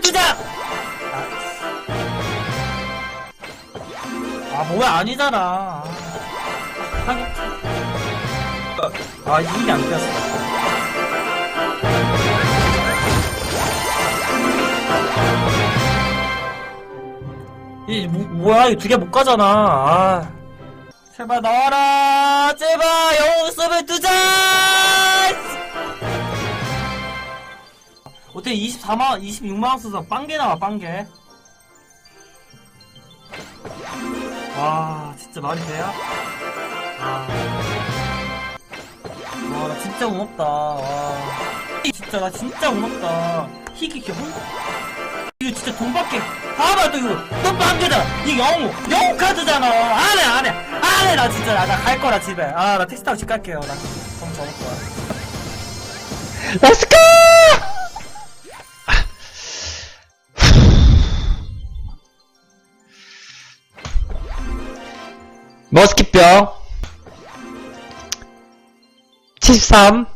주장! 아, 뭐야, 아니잖아. 아. 아, 이게 안 꼈어. 이, 뭐, 뭐야, 이두개 못 가잖아. 아. 제발 나와라! 제발! 영웅 서면 두 장! 어때 24만 26만원 써서 빵개 나와 빵개. 와 진짜 말이 돼요? 아. 와나 진짜 고맙다. 와. 진짜 나 진짜 고맙다. 희귀 혼 이거 진짜 돈밖에 봐봐 또 이거. 또 빵개다. 이거 영웅. 영웅 카드잖아. 안해 안해. 안해 나 진짜. 나 갈 거라 집에. 아 나 택시 타고 집 갈게요. 나. 너무 저먹 거야. 렛츠 머스킷병 73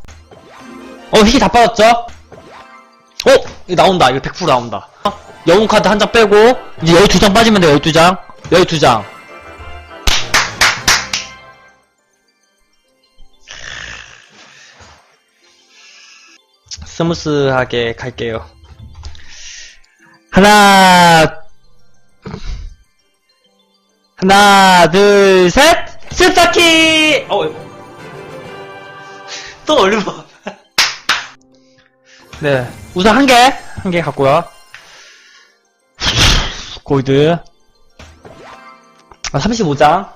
어, 희귀 다 빠졌죠? 어? 이거 나온다. 이거 100% 나온다. 어? 영웅 카드 한 장 빼고, 이제 12장 빠지면 돼, 12장. 12장. 스무스하게 갈게요. 하나, 하나, 둘, 셋! 스파키! 어, 또 얼마? 네. 우선 한 개, 한 개 갖고요. 골드. 아, 35장.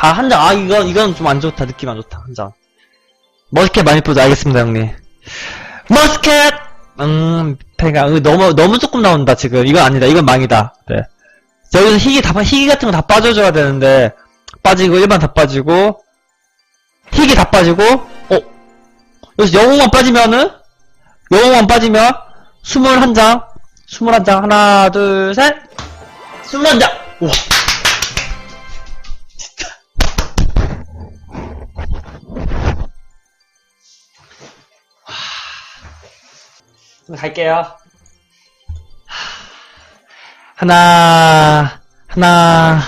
아, 한 장. 아, 이건, 이건 좀 안 좋다. 느낌 안 좋다. 한 장. 머스켓 많이 보자. 알겠습니다, 형님. 머스켓! 음, 패가, 으, 너무, 너무 조금 나온다, 지금. 이건 아니다. 이건 망이다. 네. 자, 여기서 희귀 다, 빠- 희귀 같은 거 다 빠져줘야 되는데, 빠지고, 일반 다 빠지고, 희귀 다 빠지고, 어? 여기서 영웅만 빠지면은, 영웅만 빠지면, 21장, 21장, 하나, 둘, 셋, 21장! 우와. 진짜. 좀 갈게요. 하나, 하나,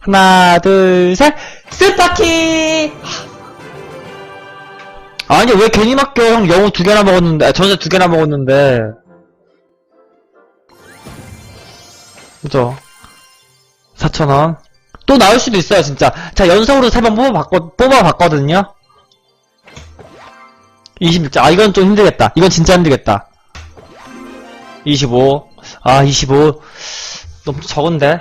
하나, 둘, 셋, 스파키! 아니, 왜 괜히 맡겨? 형, 영웅 두 개나 먹었는데, 아, 전세 두 개나 먹었는데. 그죠? 4,000원. 또 나올 수도 있어요, 진짜. 자, 연속으로 세 번 뽑아봤거, 뽑아봤거든요? 26자. 아, 이건 좀 힘들겠다. 이건 진짜 힘들겠다. 25. 아, 25. 너무 적은데?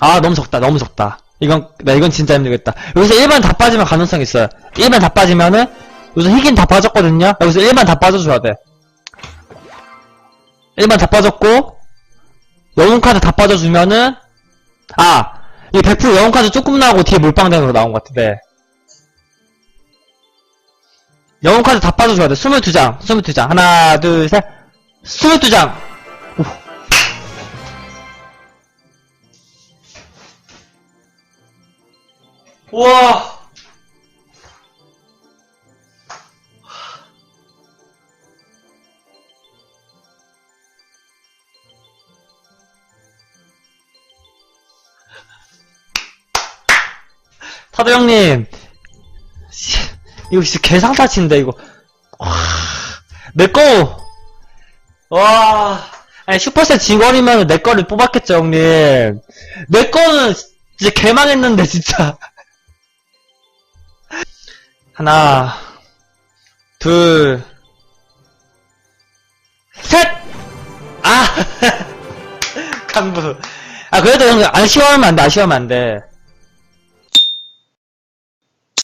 아, 너무 적다, 너무 적다. 이건, 나 이건 진짜 힘들겠다. 여기서 1만 다 빠지면 가능성 있어요. 1만 다 빠지면은, 여기서 희긴 다 빠졌거든요? 여기서 1만 다 빠져줘야 돼. 1만 다 빠졌고, 영웅카드 다 빠져주면은, 아, 이 100% 영웅카드 조금 나오고 뒤에 거 나온 것 같은데. 영웅카드 다 빠져줘야 돼. 22장, 22장. 하나, 둘, 셋. 22장! 와! 타도 형님, 씨, 이거 진짜 개상사치인데, 이거. 와, 내 거! 와, 아니, 슈퍼셋 직원이면 내 거를 뽑았겠죠, 형님. 내 거는 진짜 개망했는데, 진짜. 하나, 둘, 셋! 아! 간부. 아, 그래도 형, 아쉬워하면 안 돼, 아쉬워하면 안 돼.